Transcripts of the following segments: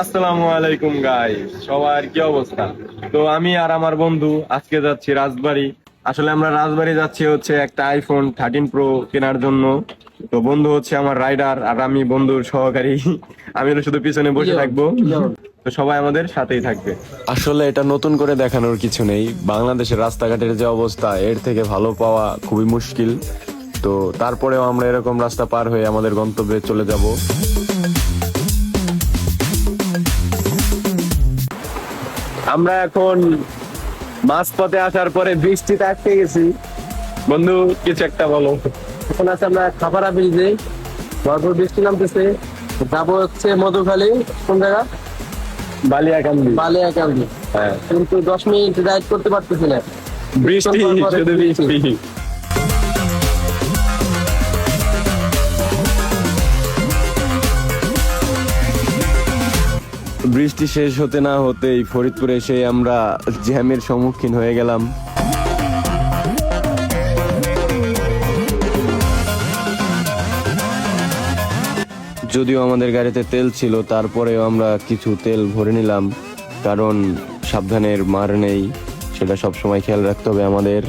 আসসালামু আলাইকুম গাই সবার কি অবস্থা? তো আমি আর আমার বন্ধু আজকে যাচ্ছি রাজবাড়ি। আসলে আমরা রাজবাড়ি যাচ্ছি হচ্ছে একটা আইফোন থার্টিন প্রো কেনার জন্য। তো বন্ধু হচ্ছে আমার রাইডার আর আমি বন্ধুর সহকারী। আমি শুধু পিছনে বসে থাকব। তো সবাই আমাদের সাথেই থাকবে। আসলে এটা নতুন করে দেখানোর কিছু নেই। বাংলাদেশের রাস্তাঘাটের যে অবস্থা, এর থেকে ভালো পাওয়া খুবই মুশকিল। তো তারপরেও আমরা এরকম রাস্তা পার হয়ে আমাদের গন্তব্যে চলে যাব। আমরা এখন মাঝপথে আসার পরে বৃষ্টিতে আটকে গেছি। বন্ধু কিছু একটা বলো। এখন আছে আমরা খাপাড়া ব্রিজে। ভরপুর বৃষ্টি নামতেছে। যাব হচ্ছে মধুখালী কোন জায়গা? বালিয়াকান্দি। বালিয়াকান্দি। হ্যাঁ। কিন্তু দশ মিনিট রাইড করতে পারতেছি না। বৃষ্টি শুধু বৃষ্টি। বৃষ্টি শেষ হতে না হতেই ফরিদপুরে এসে আমরা জ্যামের সম্মুখীন হয়ে গেলাম। যদিও আমাদের গাড়িতে তেল ছিল, তারপরেও আমরা কিছু তেল ভরে নিলাম, কারণ সাবধানের মার নেই, সেটা সবসময় খেয়াল রাখতে হবে আমাদের।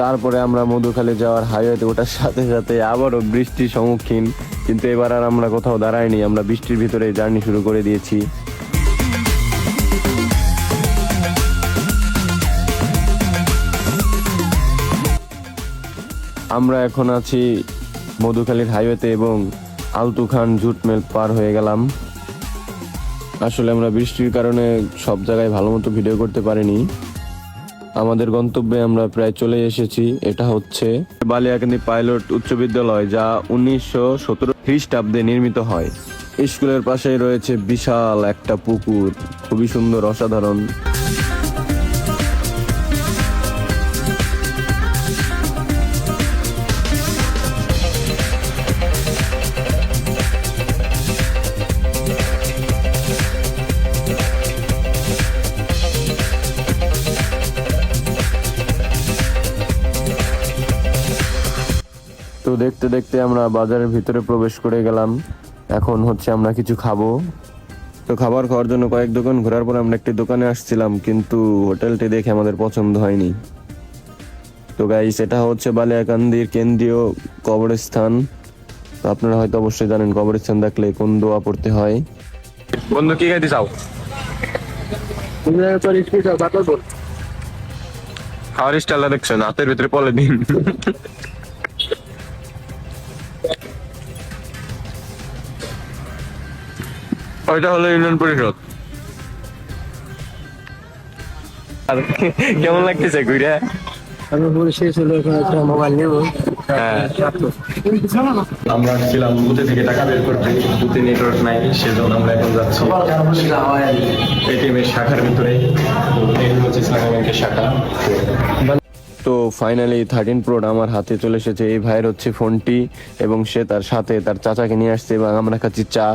তারপরে আমরা মধুখালী যাওয়ার হাইওয়েতে ওঠার সাথে সাথে আবারও বৃষ্টির সম্মুখীন। কিন্তু এবার আর আমরা কোথাও দাঁড়াইনি, আমরা বৃষ্টির ভিতরে জার্নি শুরু করে দিয়েছি। আমরা এখন আছি মধুখালীর হাইওয়েতে এবং আলতু খান পার হয়ে গেলাম। আসলে আমরা বৃষ্টির কারণে সব জায়গায় ভালো মতো ভিডিও করতে পারিনি। আমাদের গন্তব্যে আমরা প্রায় চলে এসেছি। এটা হচ্ছে বালিয়াকান্দি পাইলট উচ্চ বিদ্যালয়, যা উনিশশো সতেরো খ্রিস্টাব্দে নির্মিত হয়। স্কুলের পাশেই রয়েছে বিশাল একটা পুকুর। খুবই সুন্দর, অসাধারণ। তো দেখতে দেখতে আমরা বাজারের ভিতরে প্রবেশ করে গেলাম। এখন হচ্ছে আমরা কিছু খাব। তো খাবার খাওয়ার জন্য কয়েক দোকান ঘোরার পর আমরা একটি দোকানে আসছিলাম, কিন্তু হোটেলটি দেখে আমাদের পছন্দ হয়নি। তো গাই সেটা হচ্ছে বালিয়াকান্দির কেন্দ্রীয় কবরস্থান। তো আপনারা হয়তো অবশ্যই জানেন কবরস্থান দেখলে কোন দোয়া পড়তে হয়। বন্ধু, কি খাইতে চাও? খাওয়ার স্টাইলটা দেখছেন, হাতের ভিতরে পলে দিন ওইটা হলো ইউনিয়ন পরিষদ। আর কেমন লাগতেছে ঘুরে? আমি বলে শেষ হলো একটা মোবাইল নেব। হ্যাঁ। আমরা ছিলাম বুথে থেকে টাকা বের করতে বুথে নেটওয়ার্ক নাই সেজন্য আমরা এখন যাচ্ছি এটিএম এর শাখার ভিতরে। হচ্ছে ইসলামী ব্যাংকের শাখা। তো ফাইনালি থার্টিন প্রো আমার হাতে চলে এসেছে। এই ভাইয়ের হচ্ছে ফোনটি এবং সে তার সাথে তার চাচাকে নিয়ে আসছে এবং আমরা খাচ্ছি চা।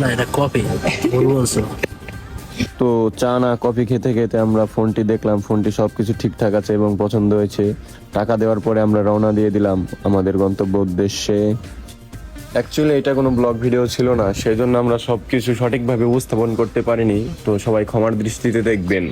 না এটা কপি তো। চা না কফি খেতে খেতে আমরা ফোনটি দেখলাম ফোনটি সবকিছু ঠিকঠাক আছে এবং পছন্দ হয়েছে। টাকা দেওয়ার পরে আমরা রওনা দিয়ে দিলাম আমাদের গন্তব্য উদ্দেশ্যে। অ্যাকচুয়ালি এটা কোনো ব্লগ ভিডিও ছিল না সেই জন্য আমরা সব কিছু সঠিকভাবে উপস্থাপন করতে পারিনি। তো সবাই ক্ষমার দৃষ্টিতে দেখবেন।